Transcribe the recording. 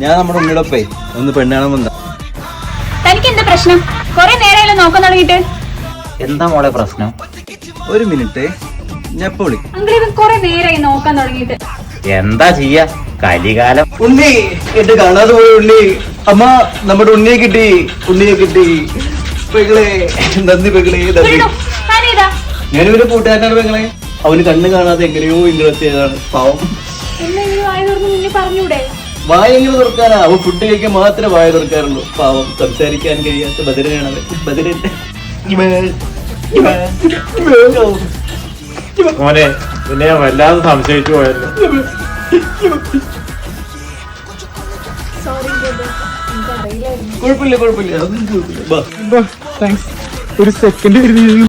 ഞാൻ നമ്മുടെ ഉണ്ണിയുടെ ഒപ്പേ ഒന്ന് പെണ്ണാണം വന്ന. തനിക്ക് എന്താ പ്രശ്നം? കുറെ നേരമല്ലോ നോക്കാൻ തുടങ്ങിട്ട് എന്താ മോളെ പ്രശ്നം? ഒരു മിനിറ്റ് ഞാൻ ഇപ്പൊ വിളി ഇവൻ നേരമായി നോക്കാൻ തുടങ്ങിയിട്ട്. എന്താ ചെയ്യാ? കലികാലം. ഉണ്ണി എന്റെ കാണാതെ പോയി ഉണ്ണി. അമ്മ നമ്മുടെ ഉണ്ണിയെ കിട്ടി ഉണ്ണിയെ കിട്ടി. പെങ്ങളെ നന്ദി പെങ്ങളെ നന്ദി. താനേതാ ഞാനിവരെ കൂട്ടുകാരനാണ് പെങ്ങളെ. അവന് കണ്ണ് കാണാതെ എങ്ങനെയോ ഇങ്ങനെ പാവം. എന്നെങ്കിലും ആയതോർന്ന് മുന്നേ പറഞ്ഞൂടെ? വായ എങ്ങനെ തുറക്കാനാ. അവൻ ഫുഡ് കഴിക്കാൻ മാത്രമേ വായ തുറക്കാറുള്ളൂ. പാവം സംസാരിക്കാൻ കഴിയാത്ത ബദരനാണ് ബദരൻ. മോനെ നിന്നെ ഞാൻ വല്ലാതെ സംശയിച്ചു പോയല്ലോ. കുഴപ്പമില്ല കുഴപ്പമില്ല. അതൊന്നും കുഴപ്പമില്ല. ബാ. താങ്ക്സ് ഒരു സെക്കൻഡ്